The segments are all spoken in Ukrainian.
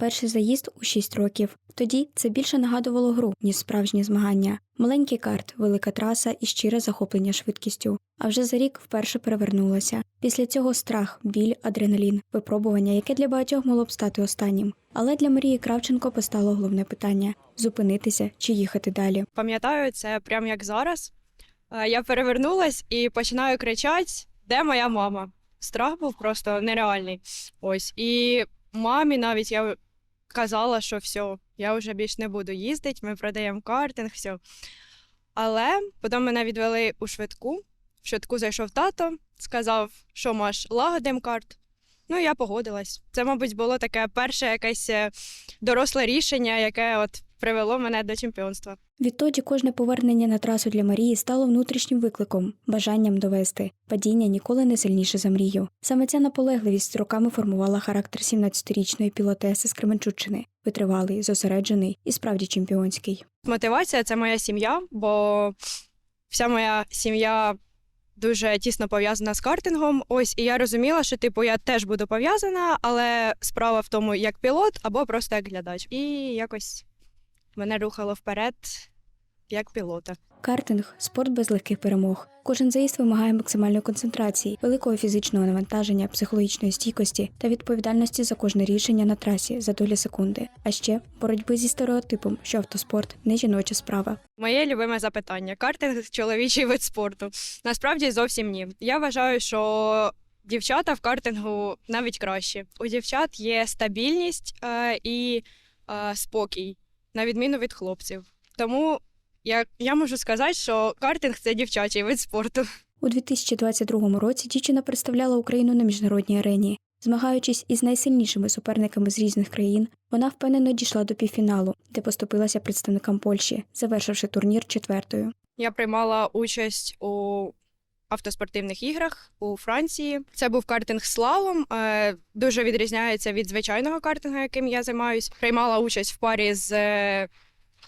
Перший заїзд у 6 років. Тоді це більше нагадувало гру, ніж справжні змагання. Маленький карт, велика траса і щире захоплення швидкістю. А вже за рік вперше перевернулася. Після цього страх, біль, адреналін, випробування, яке для багатьох могло б стати останнім. Але для Марії Кравченко постало головне питання зупинитися чи їхати далі. Пам'ятаю це прямо як зараз. Е, Я перевернулась і починаю кричати: де моя мама? Страх був просто нереальний. Ось. І мамі навіть я казала, що все, я вже більш не буду їздити, ми продаємо картинг, все. Але потім мене відвели у швидку. В швидку зайшов тато, сказав, що маш, лагодим карт. Ну, я погодилась. Це, мабуть, було таке перше якесь е, доросле рішення, яке от привело мене до чемпіонства. Відтоді кожне повернення на трасу для Марії стало внутрішнім викликом, бажанням довести. Падіння ніколи не сильніше за мрію. Саме ця наполегливість роками формувала характер 17-річної пілотеси з Кременчуччини. Витривалий, зосереджений і справді чемпіонський. Мотивація це моя сім'я, бо вся моя сім'я дуже тісно пов'язана з картингом. Ось, і я розуміла, що типу я теж буду пов'язана, але справа в тому, як пілот або просто як глядач. І якось мене рухало вперед як пілота. Картинг спорт без легких перемог. Кожен заїзд вимагає максимальної концентрації, великого фізичного навантаження, психологічної стійкості та відповідальності за кожне рішення на трасі за долі секунди, а ще боротьби зі стереотипом, що автоспорт не жіноча справа. Моє любиме запитання: картинг чоловічий вид спорту. Насправді зовсім ні. Я вважаю, що дівчата в картингу навіть краще. У дівчат є стабільність е, і е, спокій, на відміну від хлопців. Тому я, я можу сказати, що картинг це дівчачий вид спорту. У 2022 році дівчина представляла Україну на міжнародній арені. Змагаючись із найсильнішими суперниками з різних країн, вона впевнено дійшла до півфіналу, де поступилася представникам Польщі, завершивши турнір четвертою. Я приймала участь у автоспортивних іграх у Франції. Це був картинг слалом. е, Дуже відрізняється від звичайного картингу, яким я займаюсь. Приймала участь в парі з е,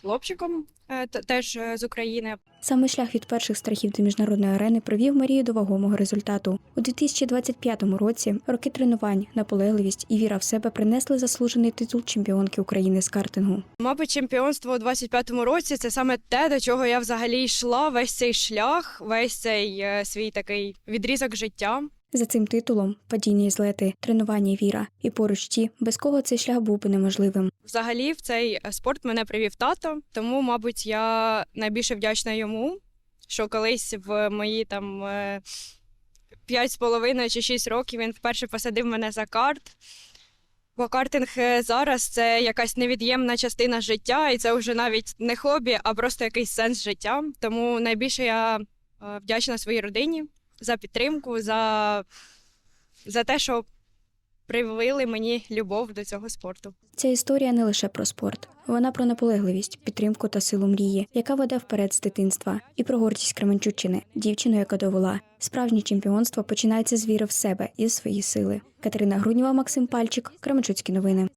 хлопчиком, е, теж е, з України. Саме шлях від перших страхів до міжнародної арени привів Марію до вагомого результату. У 2025 році роки тренувань, наполегливість і віра в себе принесли заслужений титул чемпіонки України з картингу. Мабуть, чемпіонство у 25-му році це саме те, до чого я взагалі йшла. Весь цей шлях, весь цей е, свій такий відрізок життя. За цим титулом падіння і злети, тренування і віра, і поруч ті, без кого цей шлях був би неможливим. Взагалі, в цей спорт мене привів тато, тому, мабуть, я найбільше вдячна йому, що колись в мої там е, п'ять з половиною чи шість років він вперше посадив мене за карт. Бо картинг е, зараз це якась невід'ємна частина життя, і це вже навіть не хобі, а просто якийсь сенс життя. Тому найбільше я е, вдячна своїй родині за підтримку, за, за те, що привили мені любов до цього спорту. Ця історія не лише про спорт, вона про наполегливість, підтримку та силу мрії, яка веде вперед з дитинства, і про гордість Кременчуччини, дівчину, яка довела. Справжнє чемпіонство починається з віри в себе і в свої сили. Катерина Груднєва, Максим Пальчик, Кременчуцькі новини.